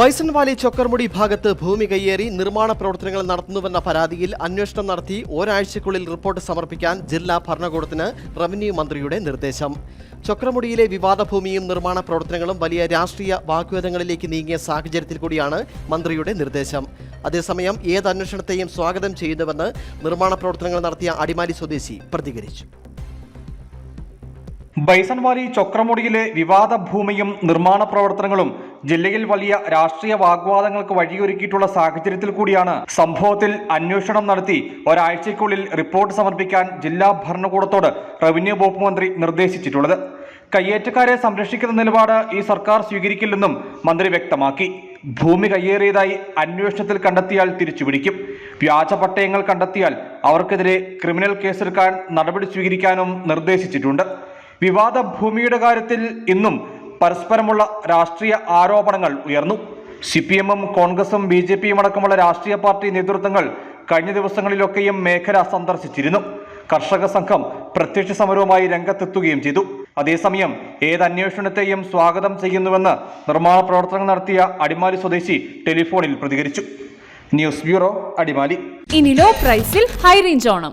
Bison Valley ചൊക്കർമുടി ഭാഗത്ത് ഭൂമി കയ്യേറി നിർമ്മാണ പ്രവർത്തനങ്ങൾ നടത്തുന്നുവെന്ന പരാതിയിൽ അന്വേഷണം നടത്തി ഒരാഴ്ചയ്ക്കുള്ളിൽ റിപ്പോർട്ട് സമർപ്പിക്കാൻ ജില്ലാ ഭരണകൂടത്തിന് റവന്യൂ മന്ത്രിയുടെ നിർദ്ദേശം. ചൊക്രമുടിയിലെ വിവാദ ഭൂമിയും നിർമ്മാണ പ്രവർത്തനങ്ങളും വലിയ രാഷ്ട്രീയ വാഗ്വാദങ്ങളിലേക്ക് നീങ്ങിയ സാഹചര്യത്തിൽ കൂടിയാണ് മന്ത്രിയുടെ നിർദ്ദേശം. അതേസമയം ഏത് അന്വേഷണത്തെയും സ്വാഗതം ചെയ്യുന്നുവെന്ന് നിർമ്മാണ പ്രവർത്തനങ്ങൾ നടത്തിയ അടിമാലി സ്വദേശി പ്രതികരിച്ചു. ബൈസൺ വാലി ചൊക്രമുടിയിലെ വിവാദ ഭൂമിയും നിർമ്മാണ പ്രവർത്തനങ്ങളും ജില്ലയിൽ വലിയ രാഷ്ട്രീയ വാഗ്വാദങ്ങൾക്ക് വഴിയൊരുക്കിയിട്ടുള്ള സാഹചര്യത്തിൽ കൂടിയാണ് സംഭവത്തിൽ അന്വേഷണം നടത്തി ഒരാഴ്ചയ്ക്കുള്ളിൽ റിപ്പോർട്ട് സമർപ്പിക്കാൻ ജില്ലാ ഭരണകൂടത്തോട് റവന്യൂ വകുപ്പ് മന്ത്രി നിർദ്ദേശിച്ചിട്ടുള്ളത്. കയ്യേറ്റക്കാരെ സംരക്ഷിക്കുന്ന നിലപാട് ഈ സർക്കാർ സ്വീകരിക്കില്ലെന്നും മന്ത്രി വ്യക്തമാക്കി. ഭൂമി കയ്യേറിയതായി അന്വേഷണത്തിൽ കണ്ടെത്തിയാൽ തിരിച്ചുപിടിക്കും. വ്യാജ പട്ടയങ്ങൾ കണ്ടെത്തിയാൽ അവർക്കെതിരെ ക്രിമിനൽ കേസെടുക്കാൻ നടപടി സ്വീകരിക്കാനും നിർദ്ദേശിച്ചിട്ടുണ്ട്. വിവാദ ഭൂമിയുടെ കാര്യത്തിൽ ഇന്നും പരസ്പരമുള്ള രാഷ്ട്രീയ ആരോപണങ്ങൾ ഉയർന്നു. സി പി എമ്മും കോൺഗ്രസും ബി ജെ പിയും അടക്കമുള്ള രാഷ്ട്രീയ പാർട്ടി നേതൃത്വങ്ങൾ കഴിഞ്ഞ ദിവസങ്ങളിലൊക്കെയും മേഖല സന്ദർശിച്ചിരുന്നു. കർഷക സംഘം പ്രത്യക്ഷ സമരവുമായി രംഗത്തെത്തുകയും ചെയ്തു. അതേസമയം ഏത് അന്വേഷണത്തെയും സ്വാഗതം ചെയ്യുന്നുവെന്ന് നിർമ്മാണ പ്രവർത്തനങ്ങൾ നടത്തിയ അടിമാലി സ്വദേശി ടെലിഫോണിൽ പ്രതികരിച്ചു. News bureau Adimali. ഇനി ലോ പ്രൈസിൽ ഹൈ റേഞ്ച് ഓണം.